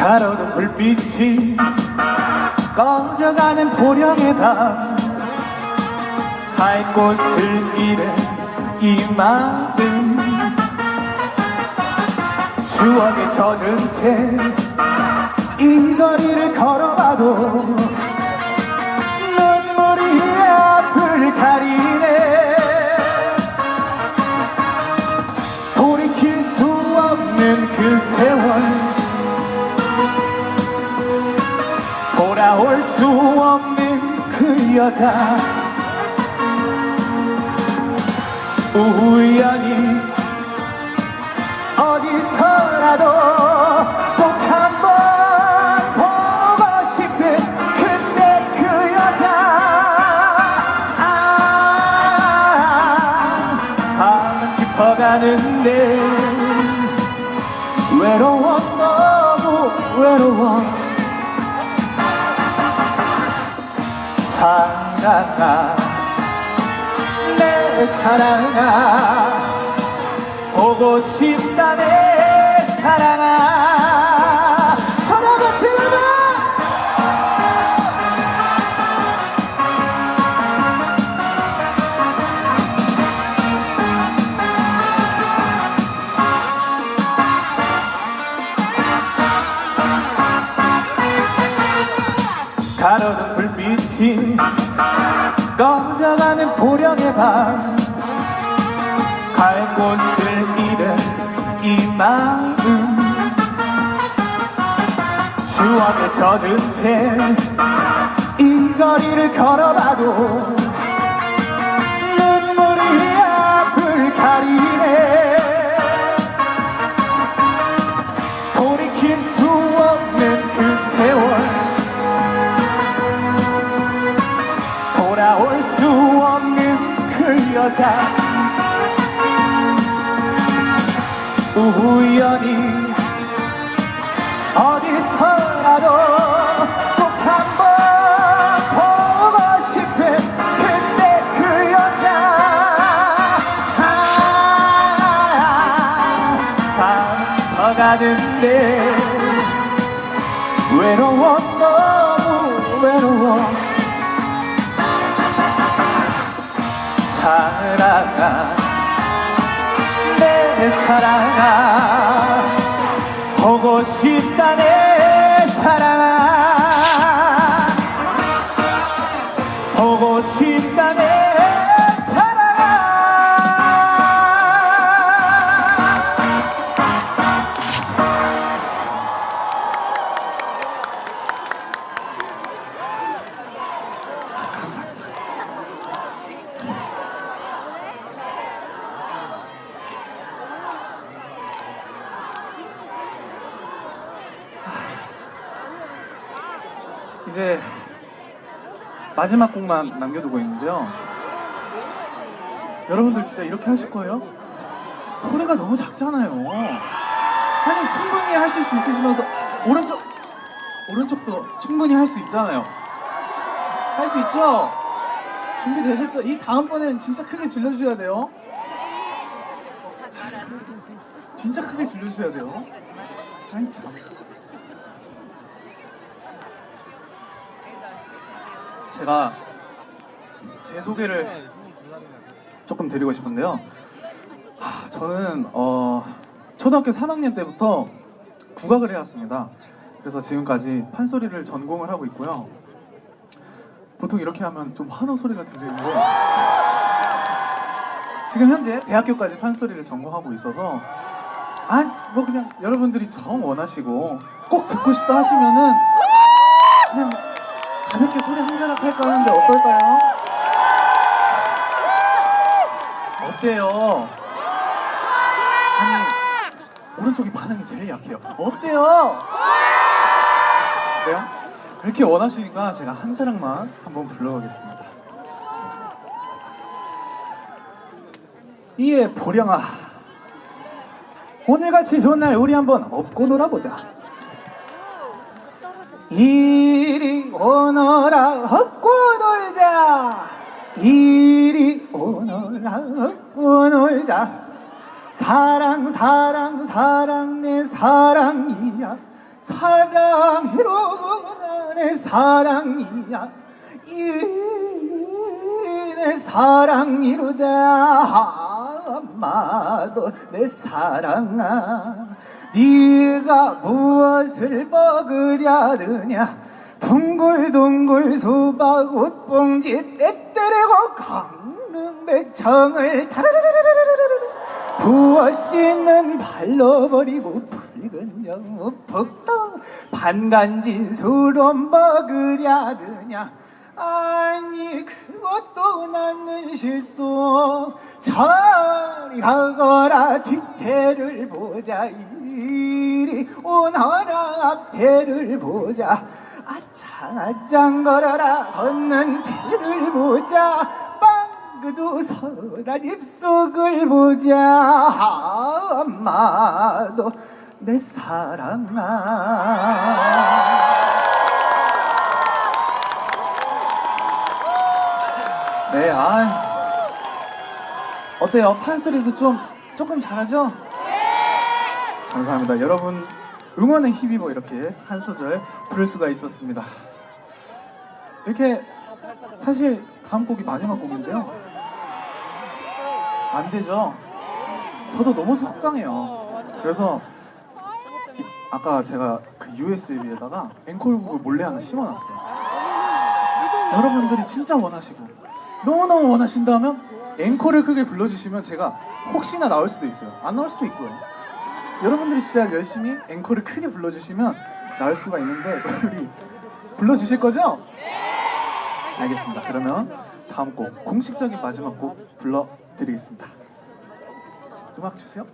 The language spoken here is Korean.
가로등 불빛이 꺼져가는 할 곳을 잃은 이 마음. 추억에 젖은 채 이 거리를 걸어봐도 눈물이 앞을 가리네. 돌이킬 수 없는 그 세월 여자. 우연히 어디서라도 꼭 한번 보고 싶은 그때 그 여자. 아 밤은 깊어가는데. 외로워 너무 외로워 사랑아 내 사랑아 보고 싶다 내 사랑아. 서로가 질러 가로등 불빛이 꺼져가는 보령의 밤갈 곳을 잃은 이 마음. 추억에 젖은 채 이 거리를 걸어봐도 여자. 우연히 어디서라도 꼭 한번 보고 싶은 그때 그 여자. 아, 밤 가는데 외로워 너무 외로워 사랑아 내 사랑아 이제 마지막 곡만 남겨두고 있는데요. 여러분들 진짜 이렇게 하실 거예요? 소리가 너무 작잖아요. 아니 충분히 하실 수 있으시면서 오른쪽 오른쪽도 충분히 할 수 있잖아요. 할 수 있죠? 준비되셨죠? 이 다음번엔 진짜 크게 질러주셔야 돼요. 진짜 크게 질러주셔야 돼요. 아이 참. 제가 제 소개를 조금 드리고 싶은데요. 하, 저는 어, 초등학교 3학년 때부터 국악을 해왔습니다. 그래서 지금까지 판소리를 전공을 하고 있고요. 보통 이렇게 하면 좀 환호 소리가 들리는데 지금 현재 대학교까지 판소리를 전공하고 있어서 아 뭐 그냥 여러분들이 정 원하시고 꼭 듣고 싶다 하시면은 그냥 가볍게 소리 한 자락 할까 하는데 어떨까요? 어때요? 아니 오른쪽이 반응이 제일 약해요. 어때요? 어때요? 그렇게 원하시니까 제가 한 자락만 한번 불러보겠습니다. 이에 보령아 오늘같이 좋은 날 우리 한번 업고 놀아보자. 이리 오너라 업고 놀자. 이리 오너라 업고 놀자. 사랑 사랑 사랑 내 사랑이야. 사랑이로구나 내 사랑이야. 이내 사랑이로다. 아마도 내 사랑아. 네가 무엇을 먹으려느냐 둥글둥글 수박옷 봉지 떼때리고 강릉백청을 타라라라라라라라 부어 씻는 발로 버리고 붉은 영무 푹떠 반간진 수로 먹으려느냐 아니 그것도 나는 실수 저리 가거라 뒤태를 보자 이리 오너라 앞태를 보자 걸어라 걷는 뒤를 보자 빵그도 서란 입속을 보자 엄마도 내 사랑아 네, 아 어때요? 판소리도 좀 조금 잘하죠? 감사합니다. 여러분 응원의 힘입어 이렇게 한 소절 부를 수가 있었습니다. 이렇게 사실 다음 곡이 마지막 곡인데요. 안 되죠? 저도 너무 속상해요. 그래서 이- 아까 제가 그 USB에다가 앵콜곡을 몰래 하나 심어놨어요. 여러분들이 진짜 원하시고 너무너무 원하신다면 앵콜을 크게 불러주시면 제가 혹시나 나올 수도 있어요. 안 나올 수도 있고요. 여러분들이 진짜 열심히 앵콜을 크게 불러주시면 나올 수가 있는데 우리 불러주실 거죠? 알겠습니다. 그러면 다음 곡 공식적인 마지막 곡 불러드리겠습니다. 음악 주세요.